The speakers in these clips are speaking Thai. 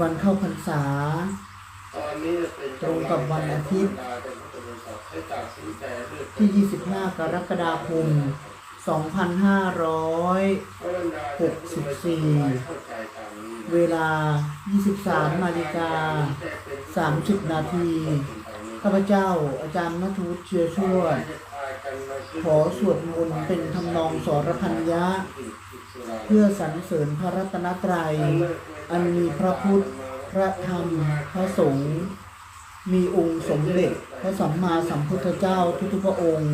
วันเข้าพรรษา ตรงกับวันอาทิตย์ ที่ 25 กรกฎาคม 2564 เวลา 23 นาฬิกา 30 นาที ข้าพเจ้าอาจารย์นัทวุฒิเชื้อช่วย ขอสวดมนต์เป็นทำนองสรพัญญะเพื่อสรรเสริญพระรัตนตรัย อันมีพระพุทธ พระธรรม พระสงฆ์ มีองค์สมเด็จพระสัมมาสัมพุทธเจ้าทุกๆพระองค์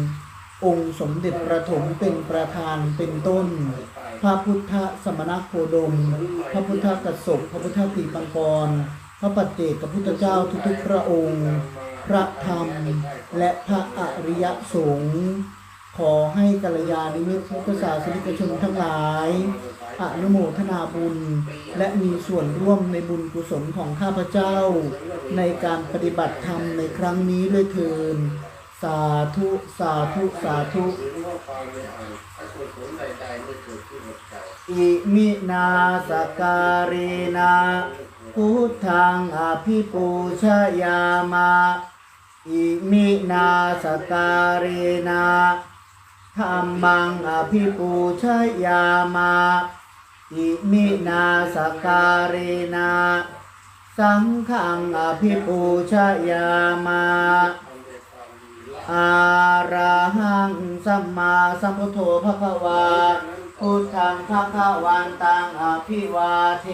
องค์สมเด็จประถมเป็นประธานเป็นต้น พระพุทธสมณโคดม พระพุทธกัสสปพระพุทธตีปังกร พระปัจเจกพุทธเจ้าทุกๆพระองค์ พระธรรม และพระอริยสงฆ์ ขอให้กัลยาณมิตรพุทธศาสนิกชนทั้งหลายอนุโมทนาบุญ และมีส่วนร่วมในบุญกุศลของข้าพเจ้า ในการปฏิบัติธรรมในครั้งนี้ด้วยเถินสาธุ สาธุ สาธุอิมินาสการีนาพุทธังอภิปูชยามะอิมินาสการีนา ธรรมังอภิปูชยามะอิมินาสการีนาสังฆังอภิปูชยามะอาระหังสัมมาสัมพุทโธภควาพุทธังภควันตังอภิวาเท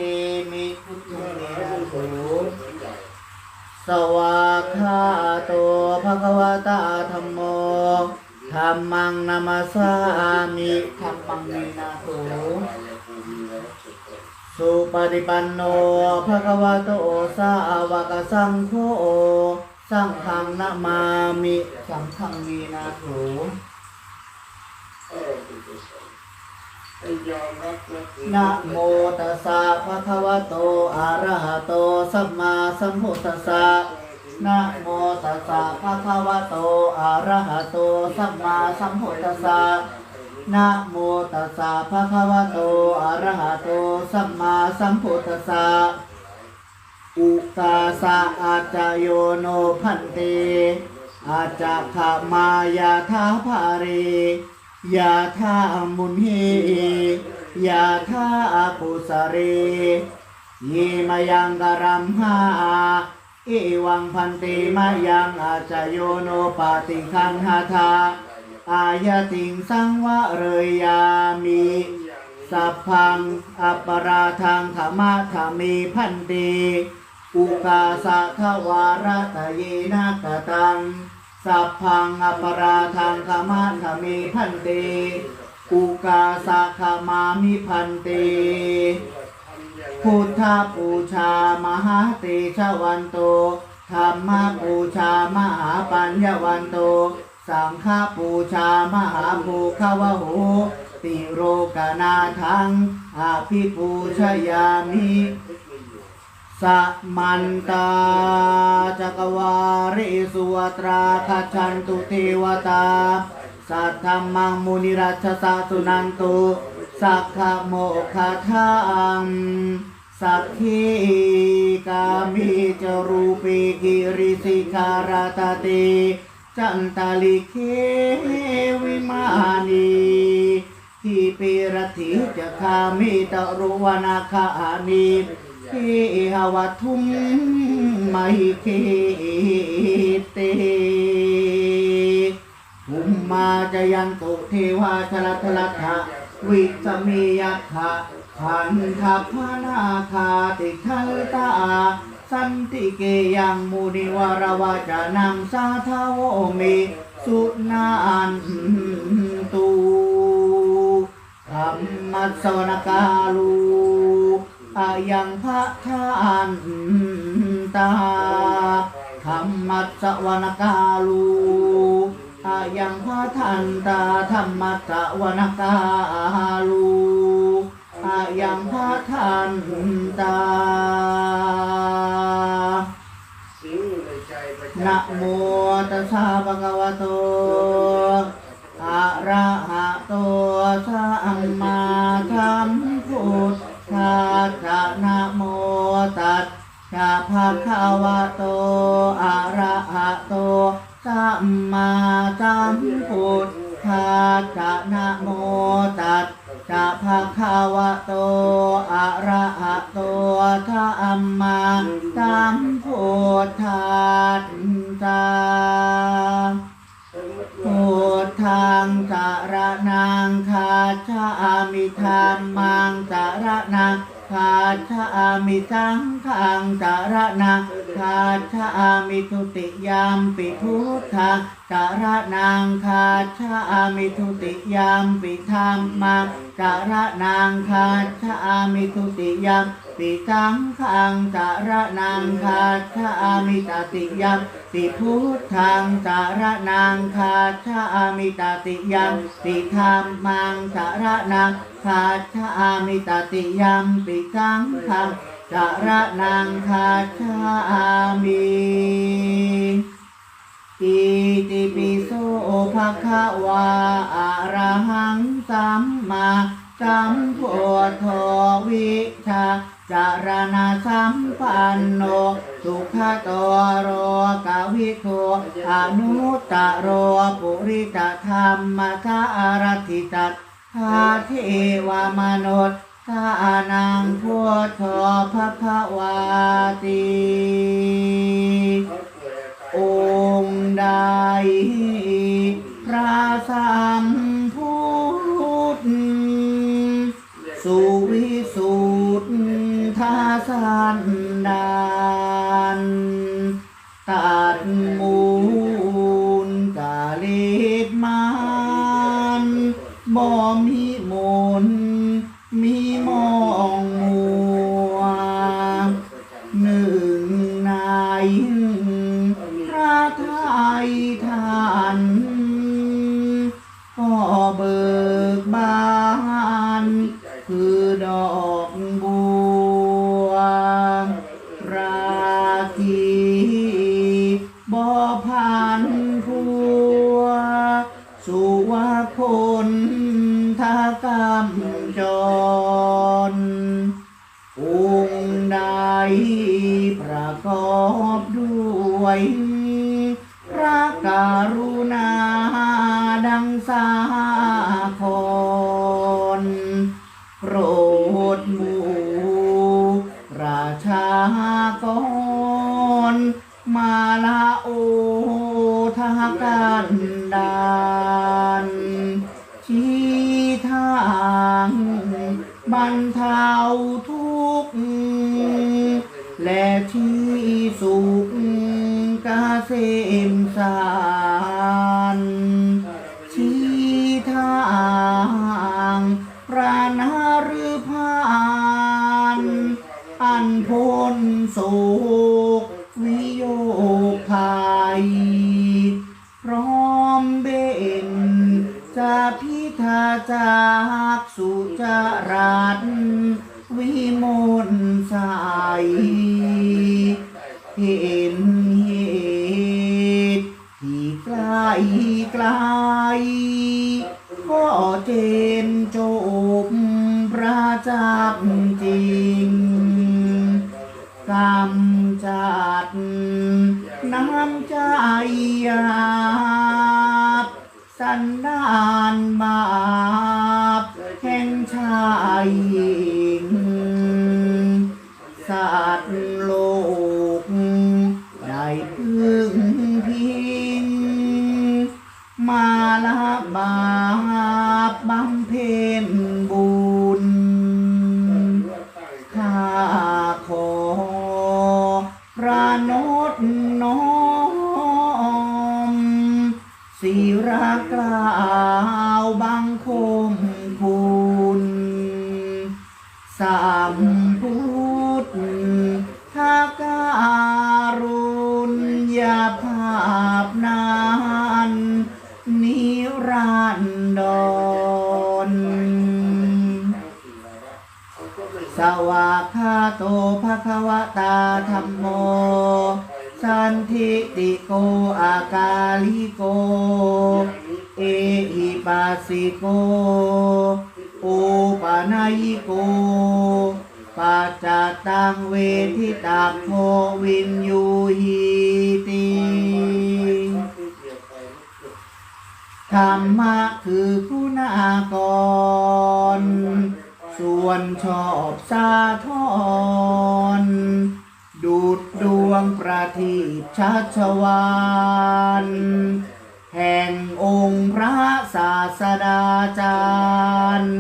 มิพุทธังเนรโสสวากขาโตภควตาธรรมโม ธรรมังนามาสามิธรรมังนินาโตสุปฏิปันโนภะคะวะโตสาวกสังโฆสังฆังนะมามิสังฆังมีนาโถนะโมตัสสะภะคะวะโตอะระหะโตสัมมาสัมพุทธัสสะ นะโมตัสสะภะคะวะโต อะระหะโต สัมมาสัมพุทธัสสะนะโมตัสสะภะคะวะโต อะระหะโต สัมมาสัมพุทธัสสะ อุกาสะอาจายโยโนพันเต อาจาขามายาทาภาเรยาทามุนเฮยาทาปุสเร เยมายังกรัมหา อวังพันเตมายังอาจโยโนปาติคันหาทาอายติงสังวะเรยามิสัพพังอัปปราทังธรรมะธรรมีพันติอุกาสะทวารตะเยนะกตังสัพพังอัปปราทังธรรมะธรรมีพันติอุกาสะขมามิพันติ พุทธปูชามหาเตชะวันโตธรรมปูชามหาปัญญวันโต สังฆปูชามหาภูขวโหติโรกนาทังอาภิปูชยามิสัมันตาจักวาริสุวตราคัจฉันตุเทวตา สัทธรรมังมุนิรัชสาสุนันตุ สักขโมคาทังสักขีกามิจรูปีกิริสิคาราตติจันตาลิเควิมานีทีปิรติจะคามิตรุวนาคานีทีหวทุมไมเคเตภุมมาจยันตุเทวาชลทลัทธะ วิสมียัคคะขันทัพนาคาติทัลตา สันติเกยังมุนิวารวาจานังสาทาวเมสุนาอันตุธรรมสวนกาลูอายังพระทานตาธรรมสวนกาลู อายังพาทันตาธรรมตะวนกาลูอายังพาทันตานะโมตัสสะภะคะวะโตอะระหะโตสัมมาสัมพุทธัสสะนะโมตัสสะภะคะวะโตอะระหะโต มมาสัมพุทธัสสะนะโมตัสสะภะคะวะโต อะระหะโตสัมมาสัมพุทธัสสะพุทธังสารนังคาชามิธรรมังสารนัง คาชามิสังฆังสารนาคาชามิทุติยามปิพุทธาสารนางคาชามิทุติยามปิธรรมังสารนางคาชามิทุติยาม ปิสังฆังสารนังคาชามิตติยามติพุทธังสารนังคาชามิตติยังติธรรมังสารนังคาชามิตติยังปิสังฆังสารนังคาชามิอิติปิโสภะคะวาอะระหังสัมมาสัมพุทโธวิชา จารณะสัมปันโนสุขตโรกาวิโทอนุตตโรปุริตธรรมสารติตัตถาเทวามนุษย์สานังพุทโธภะคะวาติองค์ใดพระสัมพุทธสุวิสุาสันดาน กอบด้วย พระกรุณา มเบ่งจะพิธาจากสุจารัตวิมลใสเห็นเหตุที่ใกลไกลก็เจนจบประจักษ์จริงกำจัด น้ำใจหยาบสันดานบาปแห่งชายหญิงสัตว์โลกได้พึ่งพิงมาละบาปบำเพ็ญ ตาโพวินยูหีติธรรมะคือคุณากร ส่วนชอบสาทรดูดดวงประทีปชัชวานแห่งองค์พระศาสดาจารย์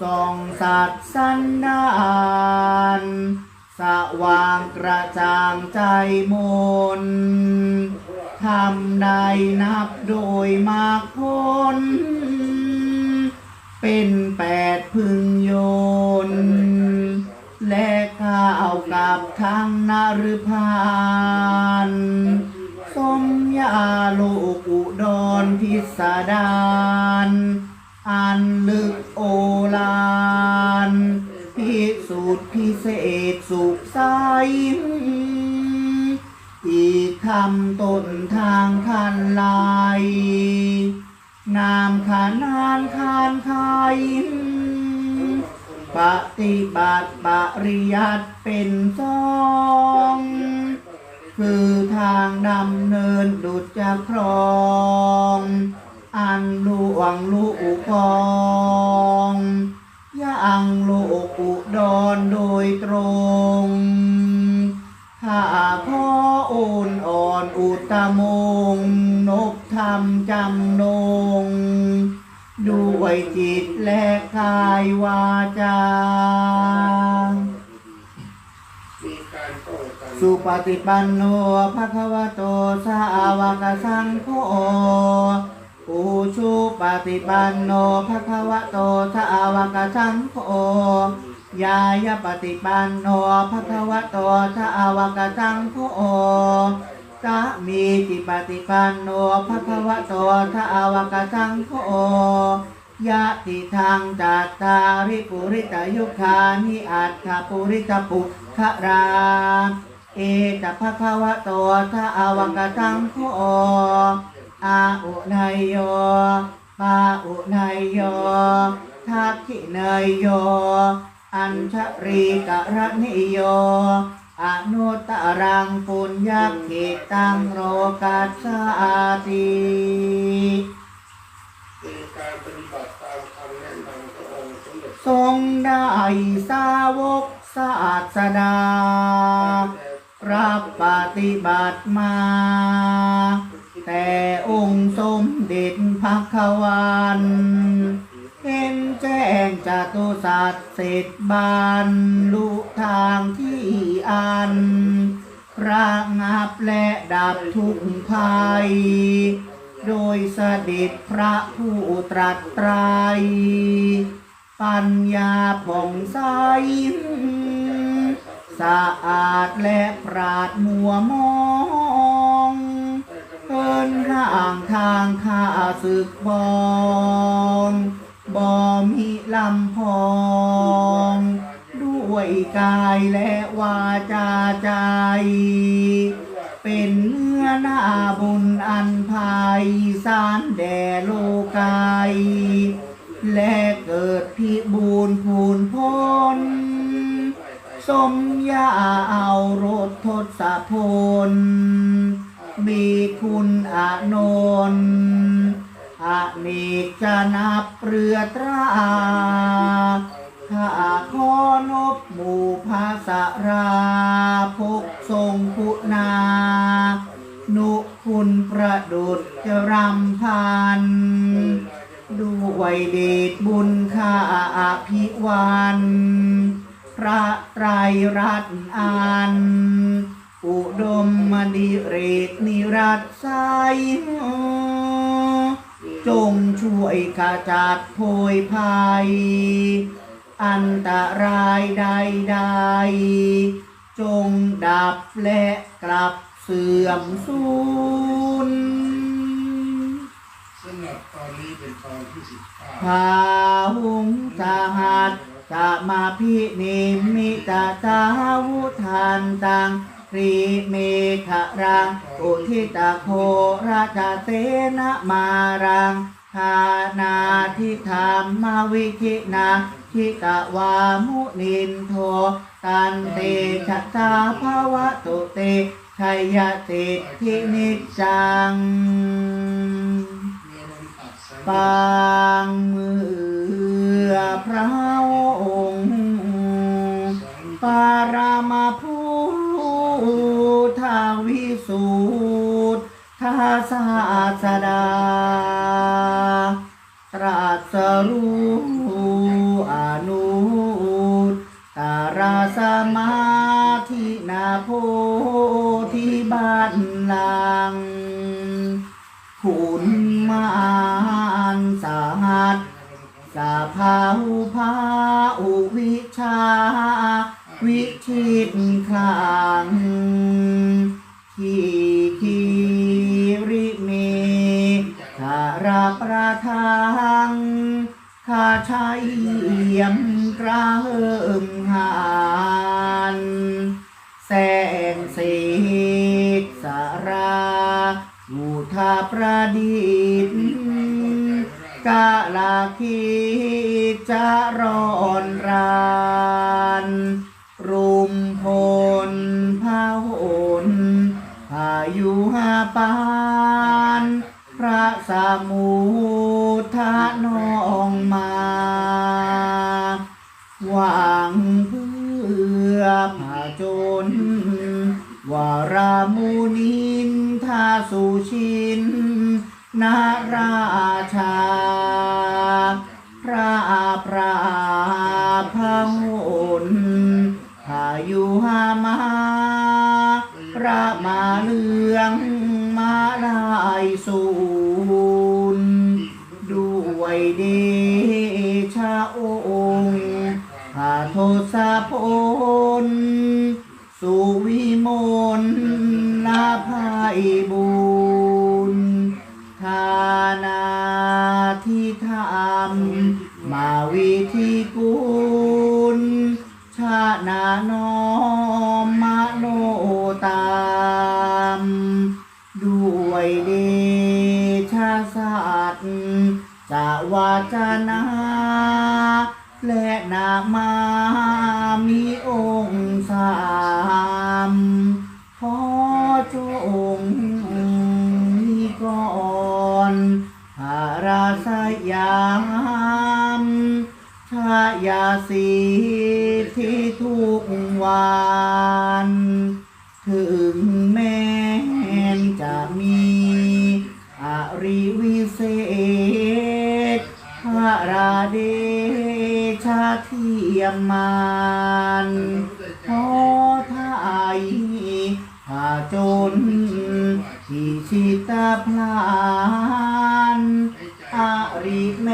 ส่องสัตว์สันดาน สว่างกระจ่างใจมนทำได้นับโดยมากผลเป็นแปดพึงโยน และข้าวกับทั้งนฤพานสมยาลูกอุดรพิสดารอันลึกโอลา สูจน์พิเศษสุขใสอีกคำต้นทางคันลายงามขนานคานคายปฏิบัติปริยัติเป็นสองคือทางดำเนินดุจจะครอง อันลวงลูกกอง ยังลูกอุดรโดยตรงข้าขอโอนอ่อนอุตมง นบธรรมจำนง ด้วยจิตและกายวาจางสุปฏิปันโนภะคะวะโตสาวกสังโฆ อุชุปฏิปันโนภะคะวะโตสาวกสังโฆยายปฏิปันโนภะคะวะโตสาวกสังโฆสามีจิปฏิปันโนภะคะวะโตสาวกสังโฆยะติทางจัตตาริปุริตยุคานิอัตถปุริตปุขราเอตภะคะวะโตทะอาวกตังโฆ อาอุไนยโยปาอุไนยโยทักขิเนยโย อัญชรีกะระนิโยอนุตตรังปุญญเขตังโรกัสสาติมีการปฏิบัติตามคำแนะนำขององค์สมเด็จทรงได้สาวกศาสดารับปฏิบัติมา แต่องค์สมเด็จพระควันเห็นแจ้งจตุสัตว์เสร็จบานลุทางที่อันระงับและดับทุกข์ภัย โดยเสด็จพระผู้ตรัสไตรปัญญาผ่องใสสะอาดและปราดมัวมอง ทางข้าศึกบองบ่มีลำพองด้วยกายและวาจาใจ เป็นเนื้อหน้าบุญอันภัยสารแด่โลกาย และเกิดพิบูรณ์พูนพ้น สมยาเอารถทศพล มีคุณอานนท์อเนกจะนับเรือตราข้าขอนบหมู่ภาษาราพกทรงคุณา นุคุณประดุจจะรำพัน ด้วยเดชบุญข้าอภิวัน พระไตรรัตน์อัน อุดมมณีเรกนิรัตไซจงช่วยขจัดโพยภัย อันตรายใดๆ จงดับและกลับเสื่อมสูญสำหรับตอนนี้เป็นตอนที่สิบห้าพาหุงสหัสจะมาพินิมิตาสาวุทานตัง ครีเมขรังอุทิตาโคราชเสนมารังทานาทิธรรมวิธินาทิตวามุนินโท ตันเตชะตาภาวะตุเตชัยติทินิจังปางเมือพระองค์ปารามาพุทธาวิสุทาศาสดา ตรัสรู้อนุตตราสมาธินาโพธิบันลังคุณมานสาหัสสาภาหุภาอุวิชา วิชิตคลังขีคีริเมธาราประทังข้าชัยเยี่ยมกระเฮิมหานแสงสีสารามุทาประดิษฐ์กาลาคิจะรอนรา ยุหาปาน พระสามุทานองมา หวังเพื่อผาจน วารามูนินทาสุชิน นาราชา จนาและนามามีองค์สามขอจงมีก่อนพาราสยามชายาสีที่ทุกวัน ระราเดชาเทียมมันขอทายผาจนที่ชิตาพลานอาริแม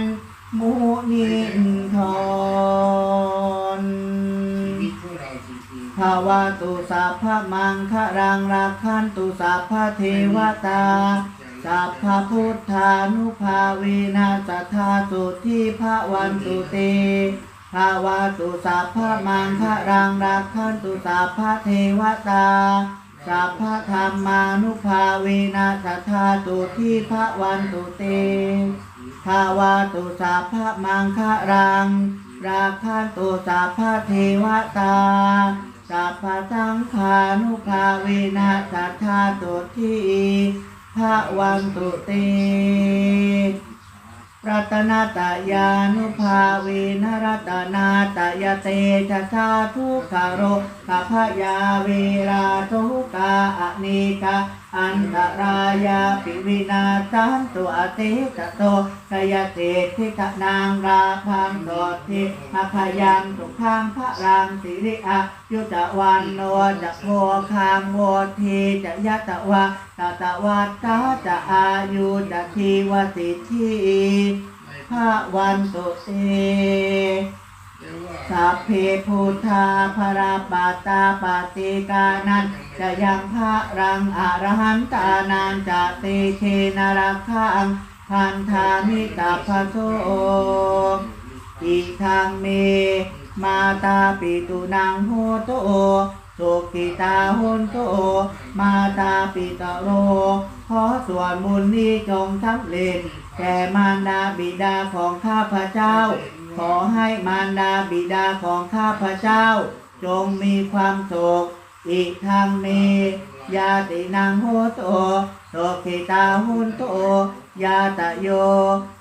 นมุนินทรภาวะตุสัพพะมังคะรังรักขันตุสัพพะเทวตา สัพพะพุทธานุภาเวนะสัทธาสุทิภะวันตุเตภาวะตุสัพพมังคะรังรักขันตุสัพพเทวตาสัพพะธรรมานุภาเวนะสัทธาสุทิภะวันตุเตภาวะตุสัพพมังคะรังราคันตุสัพพเทวตาสัพพะสังขานุภาเวนะสัทธาตุที ภะวันตุเตรัตนาตยานุภาเวนรัตนาตยเตชะชาทุกขโรขพยาเวราทุกาอเนกา อันตรายาปิวินาทันตุอเตตะโตกยเตทิกนางราพังโดทิอาพยังสุขังพระรังสิริอายุตะวันโนจะโพคังโวทีจะยะตะวะตะตะวัตตาจะอายุจะทีวสิทธิพระวันตุเต สัพเพพุทธาภราปาตาปาติกานันจะยังพระรังอรหันตานันจะเตเชนรักขังพันธามิตาภโสอิทังเม มาตาปิตุนังโหโตสุขิตาหุนโต มาตาปิตโร ขอส่วนบุญนี้จงสำเร็จ แก่มารดาบิดาของข้าพเจ้า ขอให้มารดาบิดาของข้าพเจ้า จงมีความสุขอีกทางเมยาตินางโหโตโตกิตาหุนโต ยาตะโย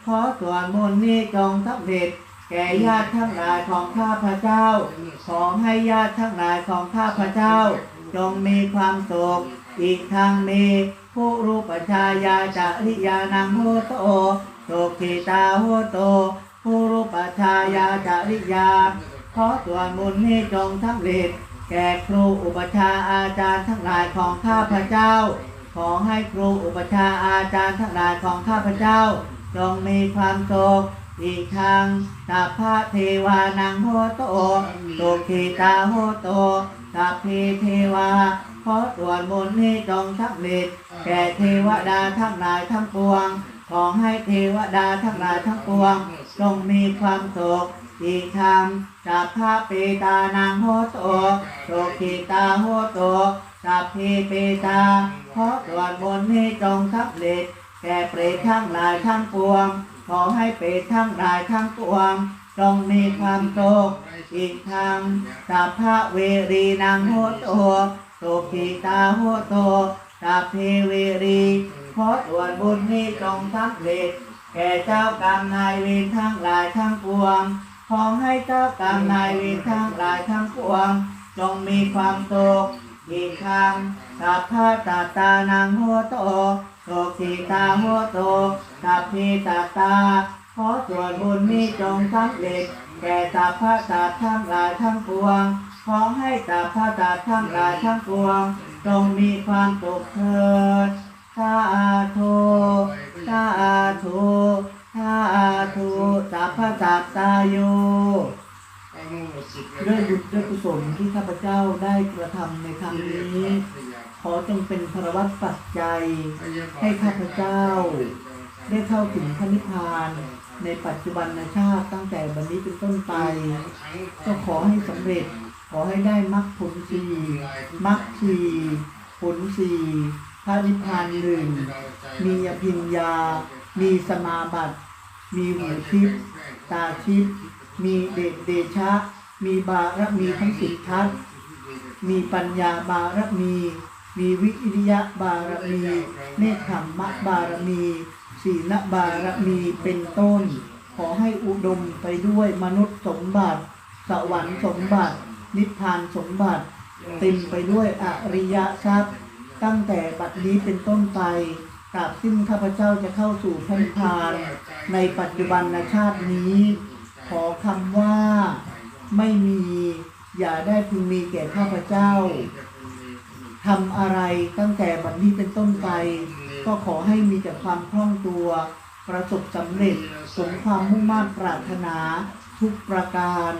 ขอส่วนบุญนี้จงสำเร็จ แก่ญาติทั้งหลายของข้าพเจ้า ขอให้ญาติทั้งหลายของข้าพเจ้า จงมีความสุข อีกทางมีผู้รูปชายาจาริยานังโหโตโตกิตาโหโตผู้รูปชายาจาริยา ขอส่วนบุญนี้จงสำเร็จแก่ครูอุปชฌาย์อาจารย์ทั้งหลายของข้าพเจ้า ขอให้ครูอุปชฌาย์อาจารย์ทั้งหลายของข้าพเจ้า จงมีความสุข อีกทางสัพพะเทวานังโหโตโตขีตาโหโตสัพเพเทวาขอส่วนบุญนี้จงสำเร็จแก่เทวดาทั้งหลายทั้งปวง ขอให้เทวดาทั้งหลายทั้งปวงจงมีความสุขอีกทางสัพพะเปตานังโหโตโตขีตาโหโตสัพเพเปตาขอส่วนบุญนี้จงสำเร็จแก่เปรตทั้งหลายทั้งปวง ขอให้เปรตทั้งหลายทั้งปวงจงมีความสุขอีกทางสัพพะเวรีนางโหโตโตขีตาโหโตสัพเพเวรีขอส่วนบุญนี้จงสำเร็จ แก่เจ้ากรรมนายเวรทั้งหลายทั้งปวง ขอให้เจ้ากรรมนายเวรทั้งหลายทั้งปวง จงมีความสุข อีกครั้งสัพพะตตานังโหโตโตขีตาโหโตสัพพิตตาขอส่วนบุญนี้จงสำเร็จแก่สัพพะตาทั้งหลายทั้งปวง ขอให้สัพพะตาทั้งหลายทั้งปวงจงมีความสุขเถิดสาธุสาธุสาธุสัพพะสัตตาโย ด้วยบุญด้วยกุศลที่ข้าพเจ้าได้กระทำในครั้งนี้ ขอจงเป็นพรวัตปัจจัยให้ข้าพเจ้า ได้เข้าถึงพระนิพพานในปัจจุบันชาติตั้งแต่บัดนี้เป็นต้นไป ก็ขอให้สำเร็จขอให้ได้มรรคผลสีมรรคสีผลสีพระนิพพานหนึ่งมีอภิญญา มีสมาบัติ มีหูทิพตาทิพ มีเดชเดชะ มีบารมีทั้งสิบทัศมีปัญญาบารมี มีวิริยะบารมี เนคขมมะบารมี ศีลบารมีเป็นต้น ขอให้อุดมไปด้วยมนุษย์สมบัติ สวรรค์สมบัติ นิพพานสมบัติ เต็มไปด้วยอริยทรัพย์ตั้งแต่บัดนี้เป็นต้นไปตราบสิ้นข้าพเจ้าจะเข้าสู่พระนิพพานในปัจจุบันชาตินี้ ขอคำว่าไม่มีอย่าได้พึงมีแก่ข้าพเจ้าทำอะไรตั้งแต่บัดนี้เป็นต้นไป ก็ขอให้มีแต่ความคล่องตัว ประสบสำเร็จสมความมุ่งมั่นปรารถนา ทุกประการ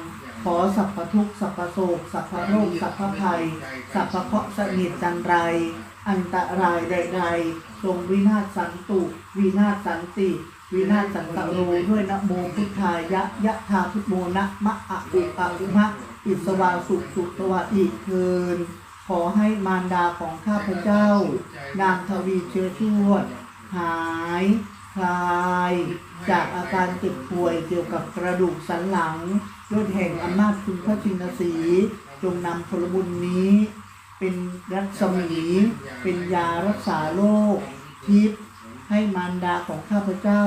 ขอสัพพทุกสัพพโศกสัพพโรคสัพพภัย สัพพเคราะห์สนิทจันไร อันตรายใดๆทรงวินาศสันตุ วินาศสันติ วินาศสันตโรด้วยนะโมพุทธายะยะธาพุทโมนะมะอะอุอะอุมะอิสวาสุสุตวะอีกเทินขอให้มารดาของข้าพเจ้า นางทวีเชื้อชวด หายคลาย จากอาการเจ็บป่วยเกี่ยวกับกระดูกสันหลังด้วยแห่งอำนาจคุณพระชินสีจงนำผลบุญนี้ เป็นรัศมี เป็นยารักษาโรคทิพย์ ให้มารดาของข้าพเจ้า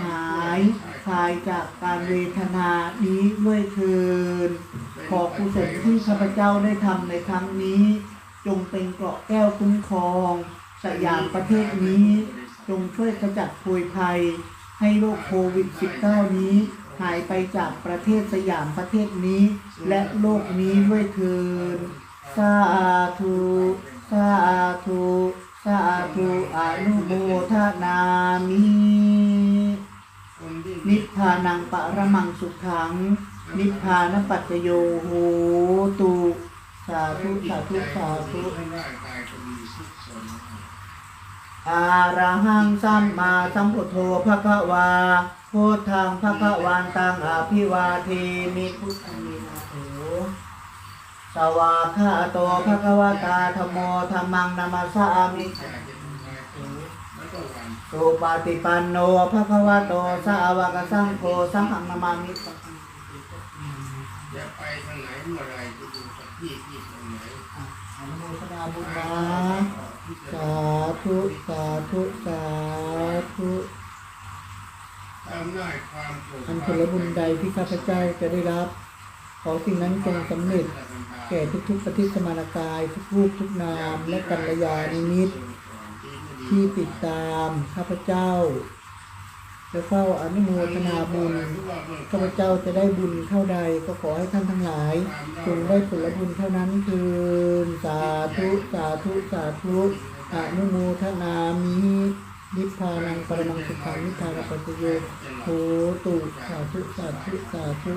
หายคลายจากการเวทนานี้ด้วยเทินขอกุศลที่ข้าพเจ้าได้ทำในครั้งนี้ จงเป็นเกราะแก้วคุ้มครองสยามประเทศนี้ จงช่วยขจัดโพยภัย ให้โรคโควิด -19 นี้ หายไปจากประเทศสยามประเทศนี้ และโลกนี้ด้วยเทินสาธุสาธุ สาธุอนุโมทนามินิพพานังปรมังสุขัง นิพพานปัจจโยโหตุสาธุสาธุสาธุอาระหังสัมมาสัมพุทโธภะคะวาพุทธังภะคะวันตังอภิวาเทมิพุทธังมินาโถ สวากขาโตภะคะวตาธโมธรรมังนามาสามิสุปฏิปันโนภะคะวะโตสาวกสังโฆสังฆนามามิจะไปทางไหนเมื่อไรจะดูสักที่ที่ตรงไหนอนุโมทนาบุญนะสาธุสาธุสาธุทำได้ความโกรธอันผลบุญใดที่ข้าพเจ้าจะได้รับ อสิ่งนั้นจงสำเร็จ แก่ทุกๆปฏิสมานกาย ทุกรูปทุกนามและกัลยาณิมิตรที่ติดตามข้าพเจ้า และเฝ้าอนุโมทนาบุญข้าพเจ้าจะได้บุญเท่าใดก็ขอให้ท่านทั้งหลายจงได้ผลบุญเท่านั้นคืนสาธุสาธุสาธุอนุโมทนามินิพพานังปรมังสุขังนิพพานปัจจโยโหตุสาธุสาธุสาธุ